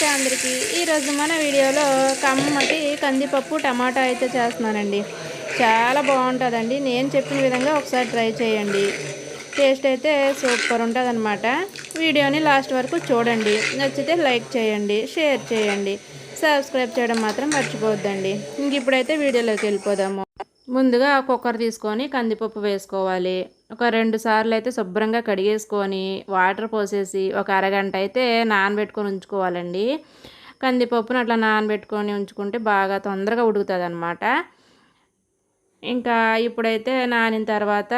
నమస్తే అందరికీ. ఈరోజు మన వీడియోలో కమ్మటి కందిపప్పు టమాటా అయితే చేస్తున్నానండి. చాలా బాగుంటుందండి. నేను చెప్పిన విధంగా ఒకసారి ట్రై చేయండి. టేస్ట్ అయితే సూపర్ ఉంటుంది అనమాట వీడియోని లాస్ట్ వరకు చూడండి. నచ్చితే లైక్ చేయండి షేర్ చేయండి. సబ్స్క్రైబ్ చేయడం మాత్రం మర్చిపోవద్దండి. ఇంక ఇప్పుడైతే వీడియోలోకి వెళ్ళిపోదాము. ముందుగా కుక్కర్ తీసుకొని కందిపప్పు వేసుకోవాలి. ఒక రెండు సార్లు అయితే శుభ్రంగా కడిగేసుకొని వాటర్ పోసేసి ఒక అరగంట అయితే నానబెట్టుకొని ఉంచుకోవాలండి. కందిపప్పును అట్లా నానబెట్టుకొని ఉంచుకుంటే బాగా తొందరగా ఉడుకుతుంది అనమాట ఇంకా ఇప్పుడైతే నానిన తర్వాత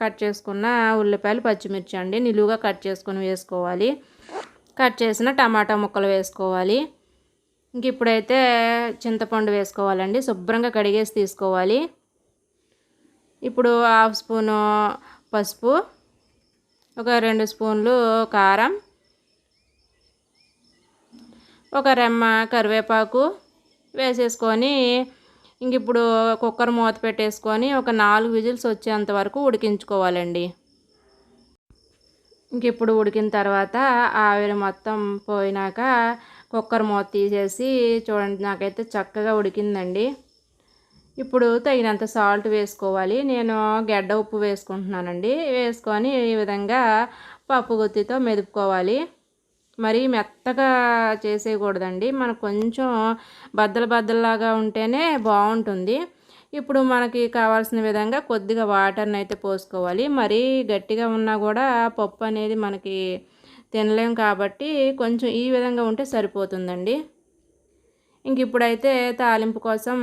కట్ చేసుకున్న ఉల్లిపాయలు పచ్చిమిర్చి అండి నిలువుగా కట్ చేసుకొని వేసుకోవాలి. కట్ చేసిన టమాటా ముక్కలు వేసుకోవాలి. ఇంక ఇప్పుడైతే చింతపండు వేసుకోవాలండి శుభ్రంగా కడిగేసి తీసుకోవాలి. ఇప్పుడు హాఫ్ స్పూను పసుపు ఒక రెండు స్పూన్లు కారం ఒక రెమ్మ కరివేపాకు వేసేసుకొని ఇంక ఇప్పుడు కుక్కర్ మూత పెట్టేసుకొని ఒక నాలుగు విజిల్స్ వచ్చేంత వరకు ఉడికించుకోవాలండి. ఇంక ఇప్పుడు ఉడికిన తర్వాత ఆవిరి మొత్తం పోయినాక కుక్కర్ మూత తీసేసి చూడండి నాకైతే చక్కగా ఉడికిందండి. ఇప్పుడు తగినంత సాల్ట్ వేసుకోవాలి. నేను గడ్డ ఉప్పు వేసుకుంటున్నానండి. వేసుకొని ఈ విధంగా పప్పు గుత్తితో మెదుపుకోవాలి. మరి మెత్తగా చేసేయకూడదండి. మనకు కొంచెం బద్దల బద్దల్లాగా ఉంటేనే బాగుంటుంది. ఇప్పుడు మనకి కావాల్సిన విధంగా కొద్దిగా వాటర్ని అయితే పోసుకోవాలి. మరీ గట్టిగా ఉన్నా కూడా పప్పు అనేది మనకి తినలేం కాబట్టి కొంచెం ఈ విధంగా ఉంటే సరిపోతుందండి. ఇంక ఇప్పుడైతే తాలింపు కోసం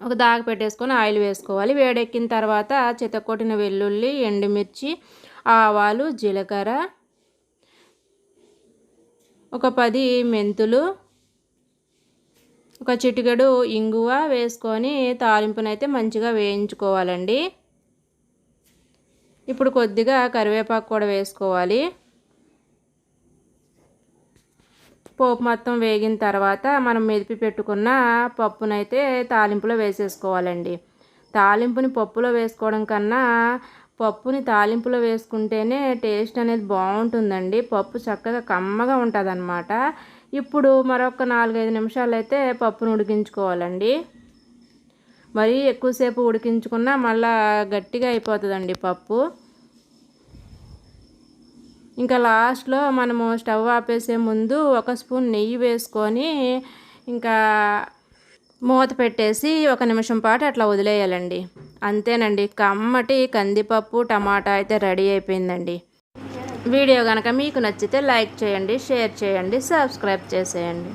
ఒక దాగ పెట్టేసుకొని ఆయిల్ వేసుకోవాలి. వేడెక్కిన తర్వాత చితకొట్టిన వెల్లుల్లి ఎండుమిర్చి ఆవాలు జీలకర్ర ఒక పది మెంతులు ఒక చిటికెడు ఇంగువ వేసుకొని తాలింపునైతే మంచిగా వేయించుకోవాలండి. ఇప్పుడు కొద్దిగా కరివేపాకు కూడా వేసుకోవాలి. పోపు మొత్తం వేగిన తర్వాత మనం మెదిపి పెట్టుకున్న పప్పునైతే తాలింపులో వేసేసుకోవాలండి. తాలింపుని పప్పులో వేసుకోవడం కన్నా పప్పుని తాలింపులో వేసుకుంటేనే టేస్ట్ అనేది బాగుంటుందండి. పప్పు చక్కగా కమ్మగా ఉంటుందనమాట ఇప్పుడు మరొక నాలుగైదు నిమిషాలు అయితే పప్పును ఉడికించుకోవాలండి. మరీ ఎక్కువసేపు ఉడికించుకున్నా మళ్ళా గట్టిగా అయిపోతుందండి పప్పు. ఇంకా లాస్ట్లో మనము స్టవ్ ఆపేసే ముందు ఒక స్పూన్ నెయ్యి వేసుకొని ఇంకా మూత పెట్టేసి ఒక నిమిషం పాటు అట్లా వదిలేయాలండి. అంతేనండి కమ్మటి కందిపప్పు టమాటా అయితే రెడీ అయిపోయిందండి. వీడియో కనుక మీకు నచ్చితే లైక్ చేయండి షేర్ చేయండి సబ్స్క్రైబ్ చేసేయండి.